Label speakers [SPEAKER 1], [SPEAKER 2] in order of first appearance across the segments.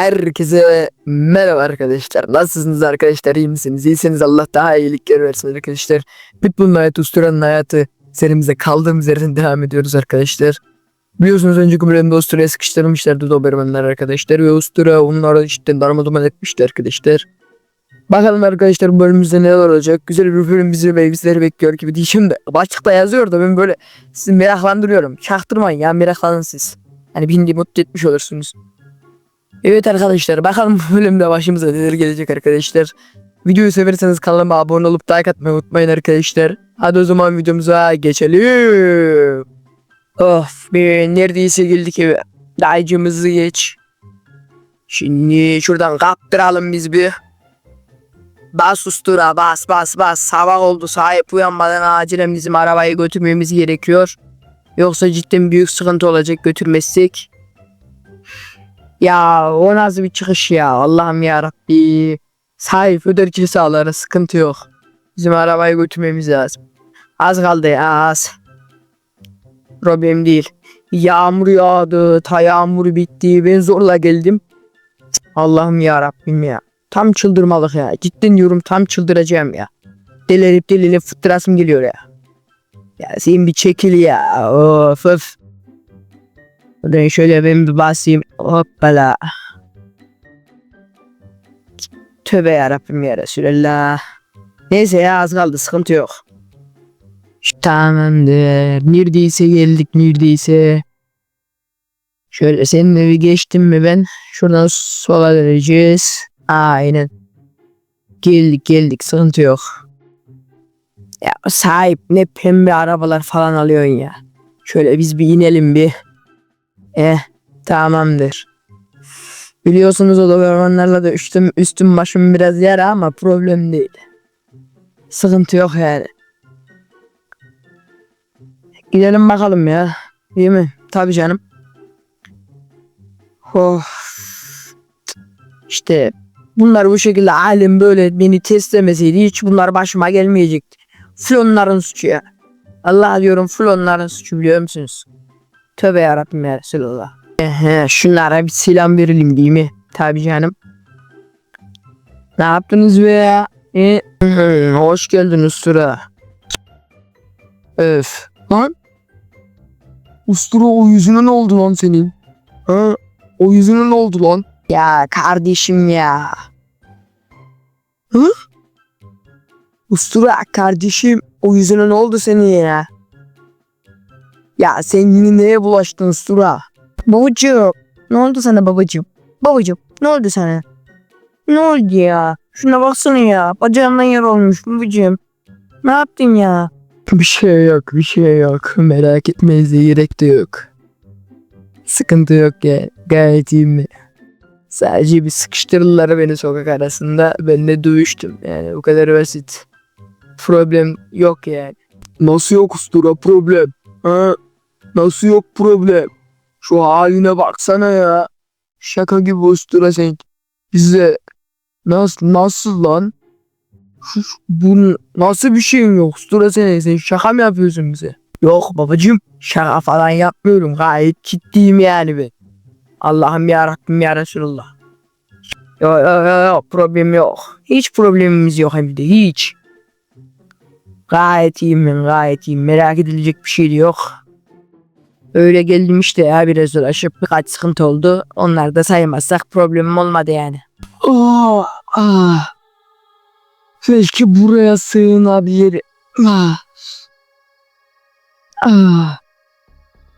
[SPEAKER 1] Herkese merhaba arkadaşlar. Nasılsınız arkadaşlar? İyi misiniz? İyisiniz Allah daha iyilikler versin arkadaşlar. Pitbull'un hayatı, Ustura'nın hayatı serimize kaldığımız yerden devam ediyoruz arkadaşlar. Biliyorsunuz önceki bölümde Ustura'ya sıkıştırmışlardı Dobermanlar arkadaşlar. Ve Ustura onları işte darmaduman etmişti arkadaşlar. Bakalım arkadaşlar bu bölümümüzde neler olacak. Güzel bir bölüm bizi ve bizleri bekliyor gibi diyeceğim de. Açıkta yazıyor da ben böyle sizi meraklandırıyorum. Çaktırmayın ya meraklanın siz. Hani beni mutlu etmiş olursunuz. Evet arkadaşlar bakalım bölümde başımıza neler gelecek arkadaşlar. Videoyu severseniz kanalıma abone olup like atmayı unutmayın arkadaşlar. Hadi o zaman videomuza geçelim. Of be neredeyse geldik eve. Dayıcımızı geç. Şimdi şuradan kaptıralım biz bir. Bas ustura bas bas bas. Sabah oldu sahip uyanmadan acilen bizim arabayı götürmemiz gerekiyor. Yoksa cidden büyük sıkıntı olacak götürmezsek. Ya o nasıl bir çıkış ya Allah'ım ya Rabbi. Sahip öderki sağları sıkıntı yok. Bizim arabayı götürmemiz lazım. Az kaldı ya az. Problem değil. Yağmur yağdı, ta yağmur bitti. Ben zorla geldim. Allah'ım ya Rabbim ya. Tam çıldırmalık ya. Cidden diyorum tam çıldıracağım ya. Delerip delirip fıttırasım geliyor ya. Ya sen bir çekil ya. Of of. Buradan şöyle ben bir basayım. Hoppala. Tövbe yarabbim ya Resulallah. Neyse ya az kaldı sıkıntı yok. Tamamdır. Neredeyse geldik neredeyse. Şöyle senin evi geçtim mi ben? Şuradan sola döneceğiz. Aynen. Geldik geldik sıkıntı yok. Ya sahip ne pembe arabalar falan alıyorsun ya. Şöyle biz bir inelim bir. Eh tamamdır. Biliyorsunuz o Dobermanlarla da üstüm, üstüm başım biraz yara ama problem değil. Sıkıntı yok yani. Gidelim bakalım ya. İyi mi? Tabii canım. Oh. İşte bunlar bu şekilde alim böyle beni teslemeseydi hiç bunlar başıma gelmeyecekti. Flonların suçu ya. Allah diyorum flonların suçu biliyor musunuz? Tövbe yarabbim ya Resulallah. Ehe, şunlara bir selam verelim değil mi? Tabii canım. Ne yaptınız be ya? E, hoş geldin Ustura. Öf. Lan. Ustura o yüzüne ne oldu lan senin? Ha? O yüzüne ne oldu lan? Ya kardeşim ya. Hı? Ustura kardeşim o yüzüne ne oldu senin ya? Ya sen yine neye bulaştın Ustura? Babacığım. Ne oldu sana babacığım? Babacığım ne oldu sana? Ne oldu ya? Şuna baksana ya. Bacağımdan yer olmuş babacığım. Ne yaptın ya? Bir şey yok, bir şey yok. Merak etmenize gerek de yok. Sıkıntı yok ya. Gayet iyiyim. Sadece bir sıkıştırdılar beni sokak arasında. Ben de dövüştüm. Yani bu kadar basit. Problem yok yani. Nasıl yok ustura problem? Ha? Nasıl yok problem? Şu haline baksana ya. Şaka gibi ustura. Bize nasıl nasıl lan? Şu, bu nasıl bir şeyin yok ustura sen? Sen şaka mı yapıyorsun bize? Yok babacığım şaka falan yapmıyorum. Gayet ciddiyim yani ben. Allah'ım ya Rabbim ya Resulullah. Yok yok yok yok problem yok. Hiç problemimiz yok hem de hiç. Gayet iyiyim ben gayet iyiyim. Merak edilecek bir şey de yok. Öyle geldim işte ya biraz uğraşıp birkaç sıkıntı oldu. Onlar da saymazsak problemim olmadı yani. Oh, ah. Belki buraya sığınabilir. Ah. Ah.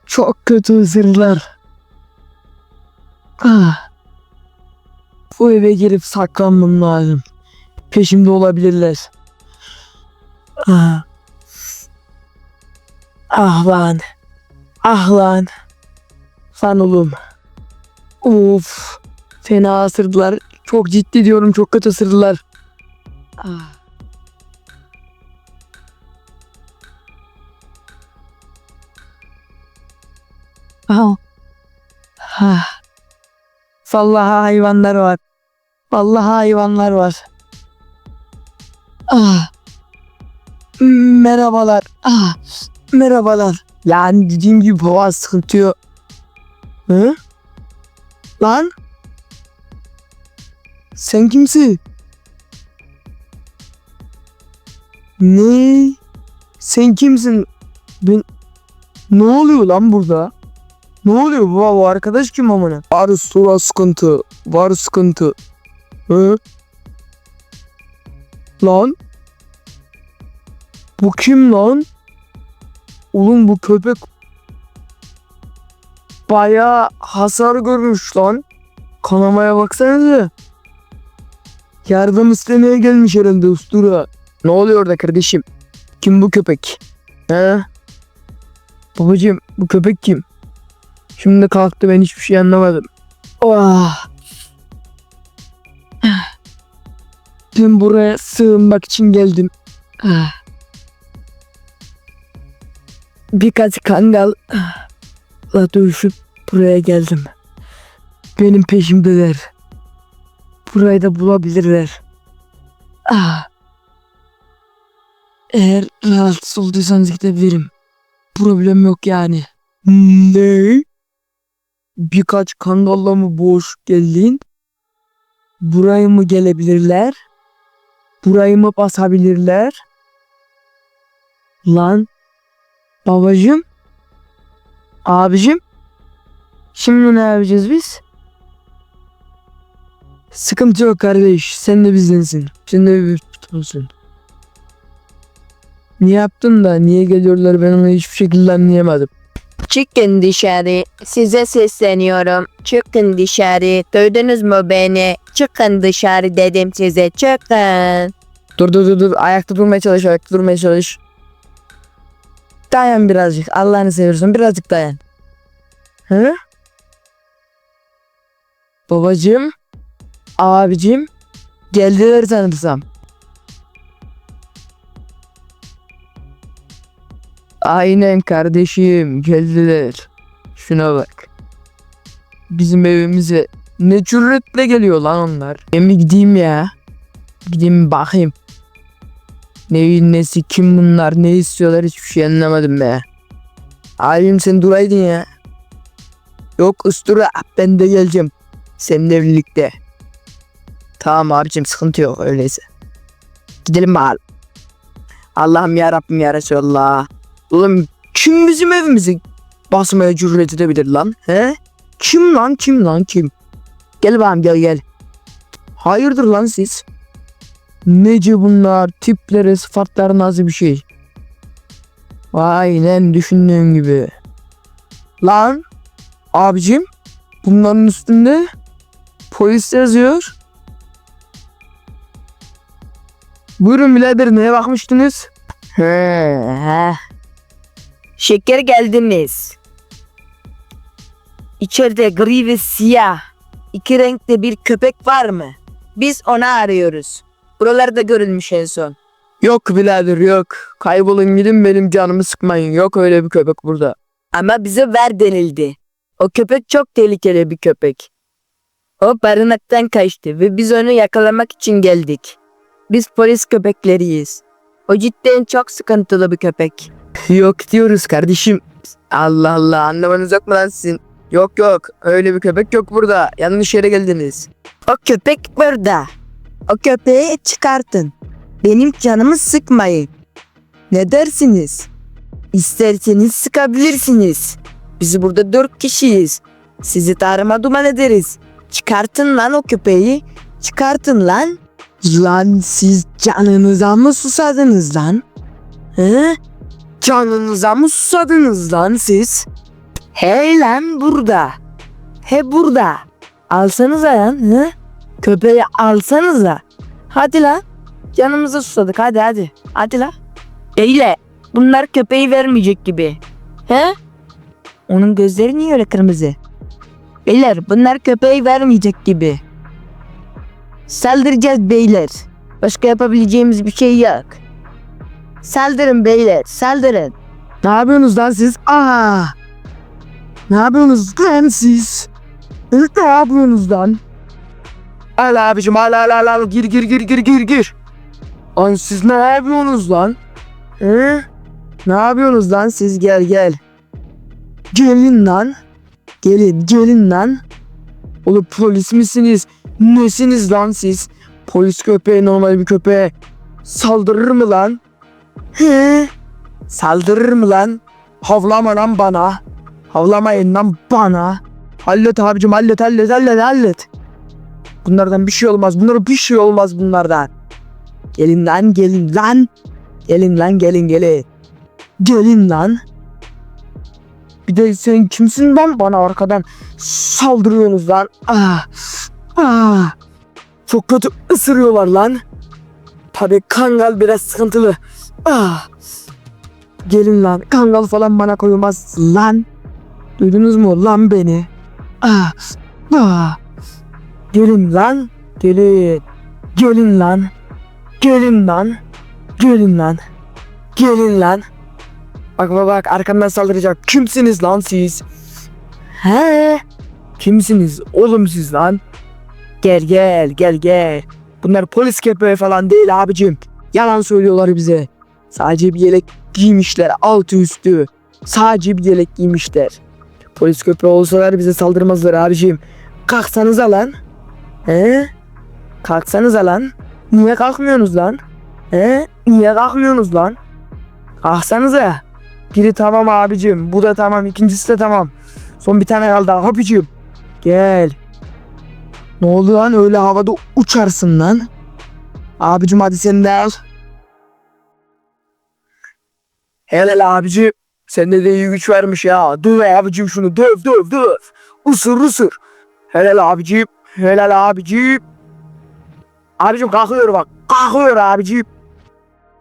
[SPEAKER 1] Çok kötü ısırlar. Ah. Bu eve girip saklanmam lazım. Peşimde olabilirler. Ah. Ah lan. Ah lan. Lan oğlum. Of. Fena ısırdılar. Çok ciddi diyorum çok kötü ısırdılar. Ah. Ah. Ah. Vallahi hayvanlar var. Vallahi hayvanlar var. Ah. Merhabalar. Ah. Merhabalar. Yani dediğim gibi hava sıkıntı yok. Hı? Lan? Sen kimsin? Ne? Sen kimsin? Ben... Ne oluyor lan burada? Ne oluyor bu, bu arkadaş kim amına? Var sura sıkıntı. Var sıkıntı. Hı? Lan? Bu kim lan? Oğlum bu köpek bayağı hasar görmüş lan. Kanamaya baksanıza. Yardım istemeye gelmiş herhalde ustura. Ne oluyor orada kardeşim? Kim bu köpek? He? Babacım bu köpek kim? Şimdi kalktı ben hiçbir şey anlamadım. Oh. Ben buraya sığınmak için geldim. Ah. Birkaç kangal la dövüşüp buraya geldim. Benim peşimdeler. Burayı da bulabilirler. Ah. Eğer rahatsız olduysanız gidebilirim. Problem yok yani. Ne? Birkaç kangalla mı boş geldin? Buraya mı gelebilirler? Burayı mı basabilirler? Lan babacım abicim şimdi ne yapacağız biz? Sıkıntı yok kardeş. Sen de bizdensin. Sen de bir tutulsun. Niye yaptın da niye geliyorlar ben onu hiçbir şekilde anlayamadım.
[SPEAKER 2] Çıkın dışarı. Size sesleniyorum. Çıkın dışarı. Duydunuz mu beni? Çıkın dışarı dedim size. Çıkın.
[SPEAKER 1] Dur dur dur dur. Ayakta durmaya çalış. Ayakta durmaya çalış. Dayan birazcık. Allah'ını seviyorsun. Birazcık dayan. Hı? Babacım. Abicim. Geldiler sanırsam. Aynen kardeşim. Geldiler. Şuna bak. Bizim evimize ne cüretle geliyor lan onlar. Ben bir gideyim ya. Gideyim bakayım. Neyin nesi kim bunlar ne istiyorlar hiçbir şey anlamadım be. Abim sen duraydın ya. Yok ustura ben de geleceğim. Seninle birlikte. Tamam abicim sıkıntı yok öyleyse. Gidelim bakalım. Allah'ım ya Rabbim ya Resulallah. Oğlum kim bizim evimizi basmaya cüret edebilir lan? He? Kim lan kim lan kim? Gel bakalım gel gel. Hayırdır lan siz? Nece bunlar? Tipleri, sıfatları nasıl bir şey? Aynen düşündüğüm gibi. Lan abicim bunların üstünde polis yazıyor. Buyurun birader neye bakmıştınız?
[SPEAKER 2] He. Şeker geldiniz. İçeride gri ve siyah iki renkte bir köpek var mı? Biz onu arıyoruz. Buralarda görülmüş en son.
[SPEAKER 1] Yok birader yok. Kaybolun gidin benim canımı sıkmayın. Yok öyle bir köpek burada.
[SPEAKER 2] Ama bize ver denildi. O köpek çok tehlikeli bir köpek. O barınaktan kaçtı ve biz onu yakalamak için geldik. Biz polis köpekleriyiz. O cidden çok sıkıntılı bir köpek.
[SPEAKER 1] Yok diyoruz kardeşim. Allah Allah anlamanız yok mu lan sizin? Yok yok öyle bir köpek yok burada. Yanlış yere geldiniz.
[SPEAKER 2] O köpek burada. O köpeği çıkartın. Benim canımı sıkmayın. Ne dersiniz? İsterseniz sıkabilirsiniz. Biz burada dört kişiyiz. Sizi tarıma duman ederiz. Çıkartın lan o köpeği. Çıkartın lan.
[SPEAKER 1] Lan siz canınıza mı susadınız lan?
[SPEAKER 2] Hı?
[SPEAKER 1] Canınıza mı susadınız lan siz?
[SPEAKER 2] Hey lan burada. He burada. Alsanıza lan. Hı? Köpeği alsanıza. Hadi lan. Canımıza susadık hadi hadi. Hadi lan. Eyle. Bunlar köpeği vermeyecek gibi. He? Onun gözleri niye öyle kırmızı? Beyler bunlar köpeği vermeyecek gibi. Saldıracağız beyler. Başka yapabileceğimiz bir şey yok. Saldırın beyler saldırın.
[SPEAKER 1] Ne yapıyorsunuz lan siz? Aa! Ne yapıyorsunuz lan siz? Ne yapıyorsunuz lan? Al abicim al al al al gir gir gir gir gir gir. Lan siz ne yapıyorsunuz lan? He? Ne yapıyorsunuz lan siz gel gel. Gelin lan. Gelin gelin lan. Oğlum polis misiniz? Nesiniz lan siz? Polis köpeği normal bir köpeğe saldırır mı lan? He? Saldırır mı lan? Havlama lan bana. Havlamayın lan bana. Hallet abicim hallet hallet hallet hallet. Bunlardan bir şey olmaz. Bunlara bir şey olmaz bunlardan. Gelin lan gelin lan. Gelin lan gelin gelin. Gelin lan. Bir de sen kimsin lan bana arkadan saldırıyorsunuz lan. Ah. Ah. Çok kötü ısırıyorlar lan. Tabi kangal biraz sıkıntılı. Ah. Gelin lan. Kangal falan bana koyulmaz lan. Duydunuz mu lan beni? Ah. Ah. Gelin lan. Gelin. Gelin lan. Gelin lan. Gelin lan. Gelin lan. Bak bak bak arkamdan saldıracak. Kimsiniz lan siz? He? Kimsiniz oğlum siz lan? Gel gel gel gel. Bunlar polis köpeği falan değil abicim. Yalan söylüyorlar bize. Sadece bir yelek giymişler altı üstü. Sadece bir yelek giymişler. Polis köpeği olsalar bize saldırmazlar abicim. Kalksanıza lan. He? Kalksanıza lan. Niye kalkmıyorsunuz lan? He? Niye kalkmıyorsunuz lan? Kalksanıza. Biri tamam abicim. Bu da tamam. ikincisi de tamam. Son bir tane kaldı abicim. Gel. Ne oldu lan öyle havada uçarsın lan. Abicim hadi sen de al. Helal abicim. Sende de iyi güç vermiş ya. Döv abicim şunu döv döv döv. Isır ısır. Helal abicim. Helal abicim. Abicim kalkıyor bak. Kalkıyor abicim.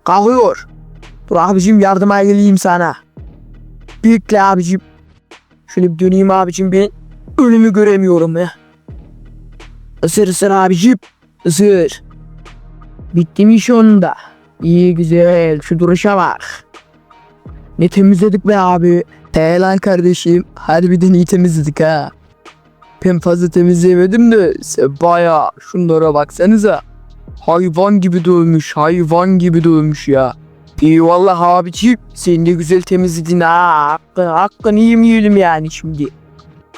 [SPEAKER 1] Kalkıyor. Dur abicim yardıma geleyim sana. Bekle abicim. Şöyle bir döneyim abicim ben. Önümü göremiyorum ya. Isır ısır abicim. Isır. Bitti mi iş onda? İyi güzel. Şu duruşa bak. Ne temizledik be abi. He lan kardeşim. Harbiden iyi temizledik ha. Ben fazla temizleyemedim de baya şunlara baksanıza. Hayvan gibi dövmüş, hayvan gibi dövmüş ya. Eyvallah abiciğim. Sen de güzel temizledin ha. Hakkı, hakkını yemeyelim yani şimdi.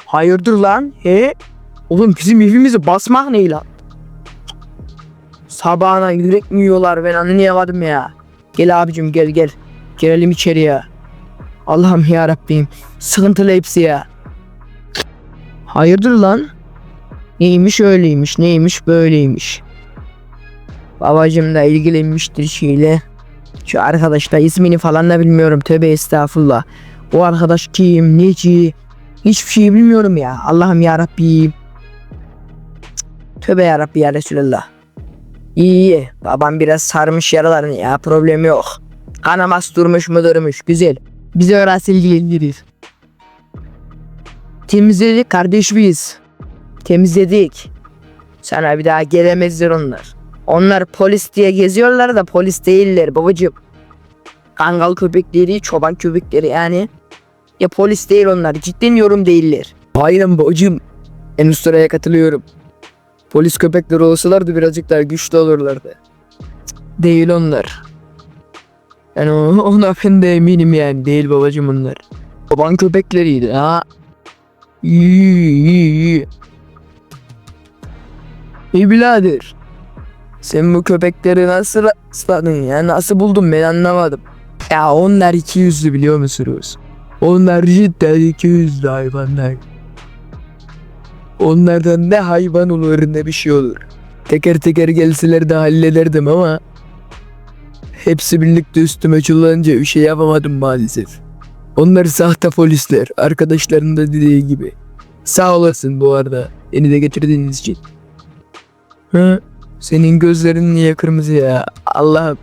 [SPEAKER 1] Hayırdır lan? He? Oğlum bizim evimizi basmak ne lan? Sabahına yürek mi yiyorlar ben anlayamadım ya. Gel abicim gel gel. Girelim içeriye. Allah'ım ya Rabbim. Sıkıntılı hepsi ya. Hayırdır lan? Neymiş öyleymiş, neymiş böyleymiş. Babacım da ilgilenmiştir şeyle. Şu arkadaş da ismini falan da bilmiyorum. Tövbe estağfurullah. O arkadaş kim, neci? Hiçbir şey bilmiyorum ya. Allah'ım ya Rabbim. Tövbe ya Rabbi ya Resulallah. İyi iyi. Babam biraz sarmış yaralarını ya. Problem yok. Kanaması durmuş mu durmuş. Güzel. Bizi orası ilgilendirir. Temizledik kardeş biz. Temizledik. Sana bir daha gelemezler onlar. Onlar polis diye geziyorlar da polis değiller babacığım. Kangal köpekleri, çoban köpekleri yani. Ya polis değil onlar. Cidden yorum değiller. Aynen babacığım. En üst sıraya katılıyorum. Polis köpekleri olsalardı birazcık daha güçlü olurlardı. Değil onlar. Yani ona ben de eminim yani. Değil babacığım onlar. Çoban köpekleriydi ha. İyi iyi iyi. İyi. Sen bu köpekleri nasıl rastladın ya? Nasıl buldun ben anlamadım. Ya onlar iki yüzlü biliyor musunuz? Onlar cidden iki yüzlü hayvanlar. Onlardan ne hayvan olur ne bir şey olur. Teker teker gelseler de hallederdim ama hepsi birlikte üstüme çullanınca bir şey yapamadım maalesef. Onlar sahte polisler. Arkadaşların da dediği gibi. Sağ olasın bu arada. Beni de getirdiğiniz için. Hı? Senin gözlerin niye kırmızı ya? Allah'ım.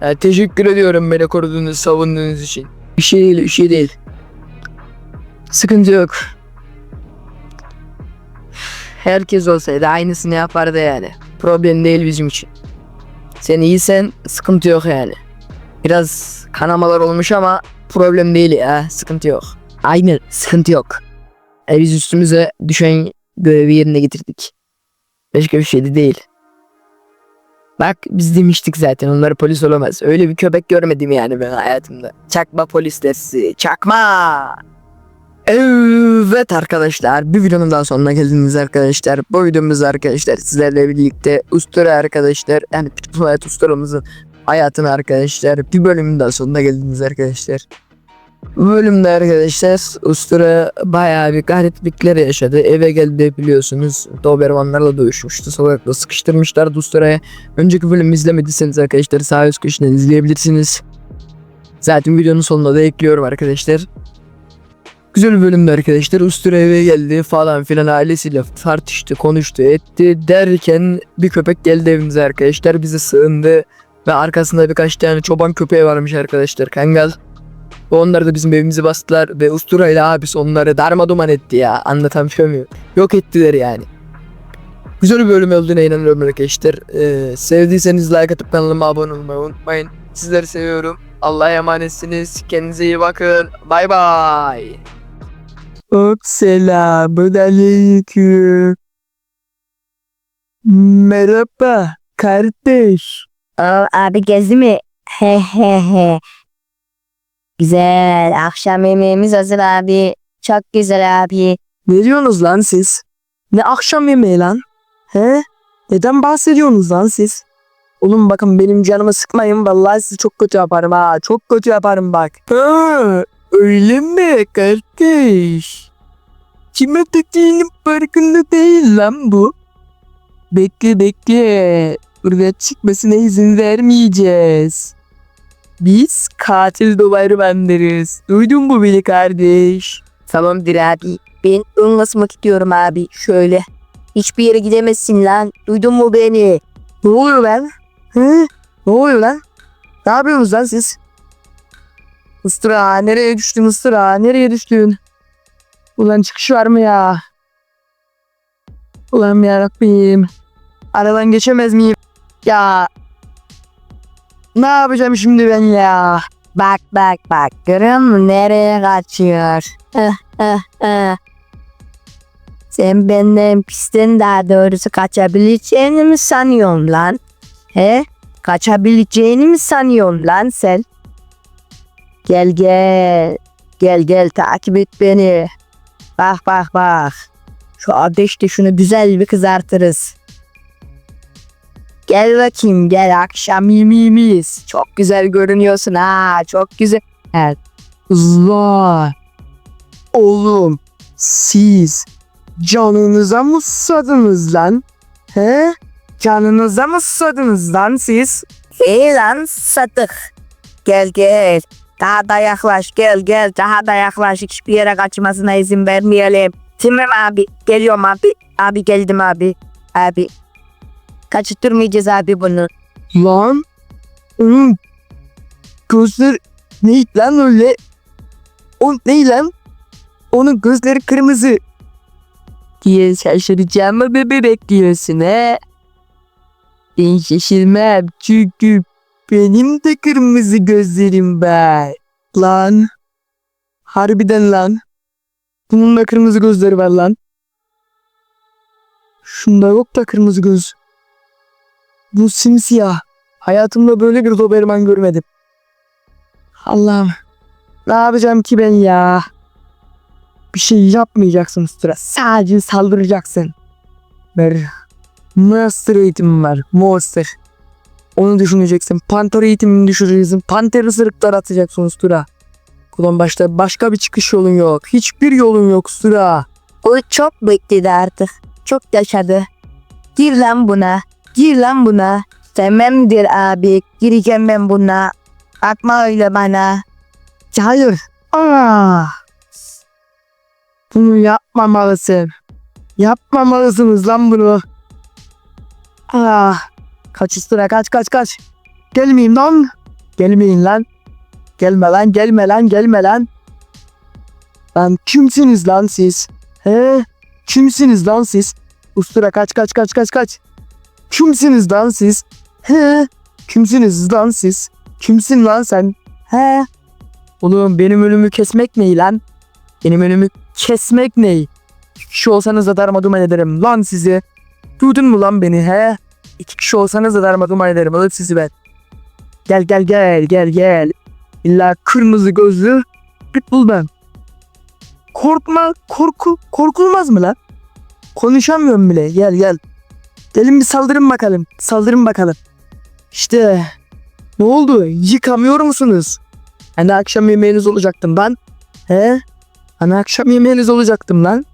[SPEAKER 1] Ya teşekkür ediyorum beni koruduğunuz, savunduğunuz için. Bir şey değil, bir şey değil. Sıkıntı yok. Herkes olsaydı aynısını yapardı yani. Problem değil bizim için. Sen iyisen sıkıntı yok yani. Biraz kanamalar olmuş ama problem değil ya. Sıkıntı yok. Aynen sıkıntı yok. E biz üstümüze düşen görevi yerine getirdik. Başka bir şey de değil. Bak biz demiştik zaten onlar polis olamaz. Öyle bir köpek görmedim yani ben hayatımda. Çakma polis dersi. Çakma. Evet arkadaşlar bir videonun daha sonuna geldiniz arkadaşlar. Bu videomuz arkadaşlar sizlerle birlikte Ustura arkadaşlar yani Pitbull Hayat Ustura'mızın hayatını arkadaşlar bir bölümün daha sonuna geldiniz arkadaşlar. Bu bölümde arkadaşlar Ustura bayağı bir gariplikler yaşadı. Eve geldi biliyorsunuz. Dobermanlarla dövüşmüştü. Sokakta sıkıştırmışlardı Ustura'ya. Önceki bölümü izlemediyseniz arkadaşlar sağ üst köşeden izleyebilirsiniz. Zaten videonun sonuna da ekliyorum arkadaşlar. Güzel bir bölümdü arkadaşlar. Ustura eve geldi falan filan ailesiyle tartıştı, konuştu, etti derken bir köpek geldi evimize arkadaşlar. Bize sığındı ve arkasında birkaç tane çoban köpeği varmış arkadaşlar. Kangal. Onlar da bizim evimizi bastılar ve Ustura ile abisi onları darmaduman etti ya. Anlatamıyor muyum? Yok ettiler yani. Güzel bir bölüm olduğuna inanıyorum arkadaşlar. Ee, sevdiyseniz like atıp kanalıma abone olmayı unutmayın. Sizleri seviyorum. Allah'a emanetsiniz. Kendinize iyi bakın. Bay bay. Hop selamun. Merhaba kardeş.
[SPEAKER 3] Abi gezdi mi? He he he. Güzel. Akşam yemeğimiz hazır abi. Çok güzel abi.
[SPEAKER 1] Ne diyorsunuz lan siz? Ne akşam yemeği lan? He? Neden bahsediyorsunuz lan siz? Oğlum bakın benim canımı sıkmayın vallahi sizi çok kötü yaparım ha. Çok kötü yaparım bak. Ha, öyle mi kardeş? Kime dediğinin farkında değil lan bu. Bekle bekle. Burada çıkmasına izin vermeyeceğiz. Biz katil dobermanlarız. Duydun mu beni kardeş?
[SPEAKER 3] Tamamdır abi. Ben ön basmak istiyorum abi. Şöyle. Hiçbir yere gidemezsin lan. Duydun mu beni?
[SPEAKER 1] Ne oluyor lan? Hı? Ne oluyor lan? Ne yapıyorsunuz lan siz? Istıra nereye düştün ıstıra nereye düştün? Ulan çıkış var mı ya? Ulan yarabbim. Aradan geçemez miyim? Ya. Ne yapacağım şimdi ben ya?
[SPEAKER 3] Bak bak bak. Görüyor? Nereye kaçıyor? Sen benden pistten daha doğrusu kaçabileceğini mi sanıyorsun lan? He? Kaçabileceğini mi sanıyorsun lan sen? Gel gel. Gel gel takip et beni. Bak bak bak. Şu ateşte şunu güzel bir kızartırız. Gel bakayım gel akşam yemeğimiz. Çok güzel görünüyorsun ha çok güzel. Evet.
[SPEAKER 1] Kızlar. Oğlum. Siz canınıza mı susadınız lan? He? Canınıza mı susadınız lan siz?
[SPEAKER 3] İyi lan satık. Gel gel. Daha da yaklaş gel gel daha da yaklaş hiçbir yere kaçmasına izin vermeyelim. Tamam abi geliyorum abi. Abi geldim abi. Abi. Kaçırtmayacağız abi bunu.
[SPEAKER 1] Lan. Onun gözler ne lan öyle? O ne lan? Onun gözleri kırmızı. Diye şaşıracağımı bebe bekliyorsun he? Ben şaşırmam çünkü benim de kırmızı gözlerim var. Lan. Harbiden lan. Bunun da kırmızı gözleri var lan. Şunda yok da kırmızı göz. Bu simsiyah. Hayatımda böyle bir Doberman görmedim. Allah'ım. Ne yapacağım ki ben ya? Bir şey yapmayacaksın sıra. Sadece saldıracaksın. Ver. Monster eğitimim var. Monster. Onu düşüneceksin. Panther eğitimini düşüreceksin. Panter ısırıklar atacaksın sıra. Ulan başta başka bir çıkış yolun yok. Hiçbir yolun yok sıra.
[SPEAKER 3] O çok bekledi artık. Çok yaşadı. Gir lan buna. Gir lan buna. Tamamdır abi. Gireceğim ben buna. Bakma öyle bana.
[SPEAKER 1] Hayır. Aa. Bunu yapmamalısın. Yapmamalısınız lan bunu. Ah. Kaç üstüne kaç kaç kaç. Gelmeyin lan. Gelmeyin lan. Gelme lan gelme lan gelme lan. Lan kimsiniz lan siz? He? Kimsiniz lan siz? Ustura kaç kaç kaç kaç kaç. Kimsiniz lan siz? He? Kimsiniz lan siz? Kimsin lan sen? He? Oğlum benim önümü kesmek ne lan? Benim önümü kesmek ne? İki kişi olsanız da darmaduman ederim lan sizi. Duydun mu lan beni he? İki kişi olsanız da darmaduman ederim alır sizi ben. Gel gel gel gel gel. İlla kırmızı gözlü pitbull ben. Korkma, korku, korkulmaz mı lan? Konuşamıyorum bile. Gel gel. Gelin bir saldırın bakalım. Saldırın bakalım. İşte. Ne oldu? Yıkamıyor musunuz? Hani akşam yemeğiniz olacaktım ben. He? Hani akşam yemeğiniz olacaktım lan.